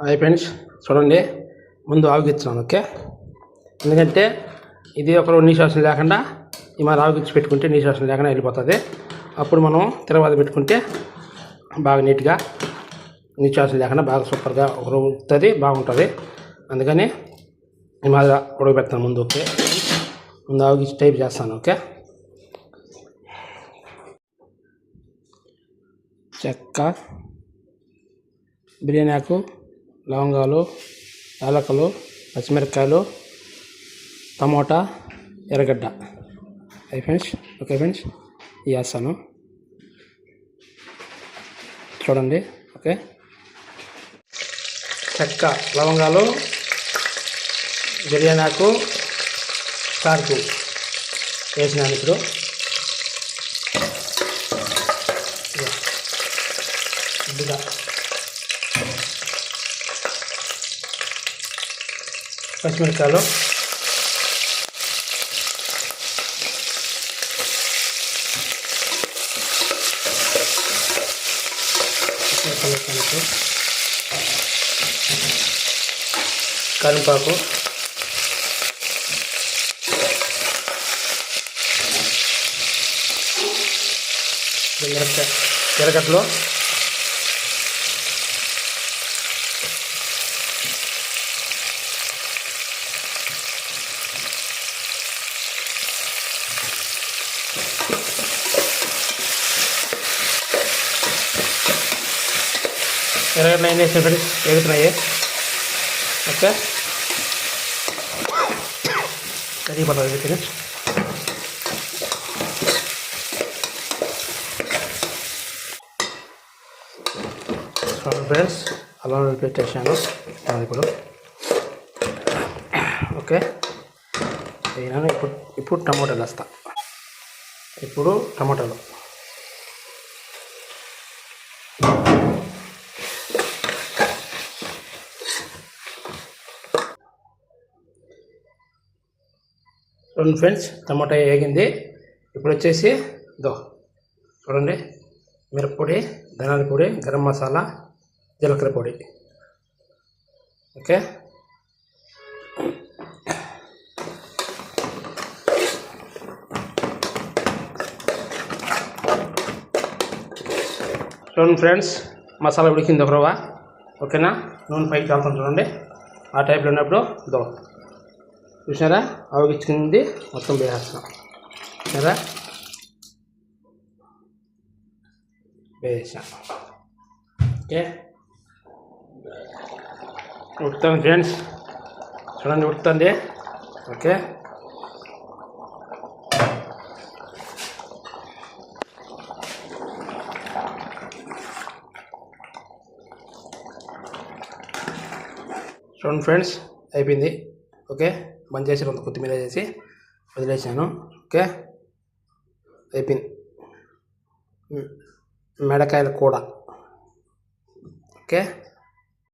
Hi friends చూడండి. ముందు ఆవుగిచ్చాను okay? ఎందుకంటే ఇది ఒక రెండు నిశ్వాసం లేకుండా ఈ మరి ఆవుగిచ్చి పెట్టుకుంటే నిశ్వాసం లేకుండా వెళ్ళిపోతుంది. అప్పుడు మనం తర్వాత పెట్టుకుంటే బాగా నీట్గా నిశ్వాసం లేకుండా బాగా సూపర్గా ఉడుకుతుంది బాగుంటుంది. అందుకని ఈ మాదిరిగా ఉడకబెడతాను ముందు ఓకే? ముందు ఆవుగిచ్చి టైప్ చేస్తాను ఓకే? చెక్క బిర్యానీ ఆకు లవంగాలు యాలకులు పచ్చిమిరపకాయలు టమోటా ఎర్రగడ్డ. అయి ఫ్రెండ్స్ ఓకే ఫ్రెండ్స్? ఇవి వేస్తాను. చూడండి. ఓకే. చెక్క లవంగాలు బిర్యానీ ఆకు సార్కు వేసినాను ఇప్పుడు. పచ్చిమిరకాయలు పచ్చిమిరపకాయలు పచ్చిమిరపకాయలు కరివేపాకు మిరపకాయ ఎరగడ్డలు ఏం చేసిన ఫ్రెండ్స్ ఎగుతున్నాయి. ఓకే. కర్రీ ఇది ఫ్రెండ్స్ చూడండి ఫ్రెండ్స్ అలా పెట్టేసాను అది ఇప్పుడు ఓకే. వేయనాను ఇప్పుడు ఇప్పుడు టమాటాలు వేస్తా. ఇప్పుడు టమాటాలు. చూడండి ఫ్రెండ్స్ టమాటా వేగింది. ఇప్పుడు వచ్చేసి దో చూడండి మిరప్పొడి ధనాల పొడి గరం మసాలా జీలకర్ర పొడి. ఓకే? చూడండి ఫ్రెండ్స్ మసాలా ఉడికింది ఒక రవ్వ. ఓకేనా? నూనె పైకి కాలుతాం చూడండి. ఆ టైప్లో ఉన్నప్పుడు దో చూసారా అవగించుకుంది మొత్తం వేసేస్తాం చూసారా వేసాం ఓకే. ఉడుతుంది ఫ్రెండ్స్. చూడండి ఉడుతుంది ఓకే. చూడండి ఫ్రెండ్స్ అయిపోయింది. ఓకే. బంద్ చేసి కొంత కొత్తిమీర చేసి వదిలేసాను ఓకే? అయిపోయింది. మ్, మెడకాయల ఓకే?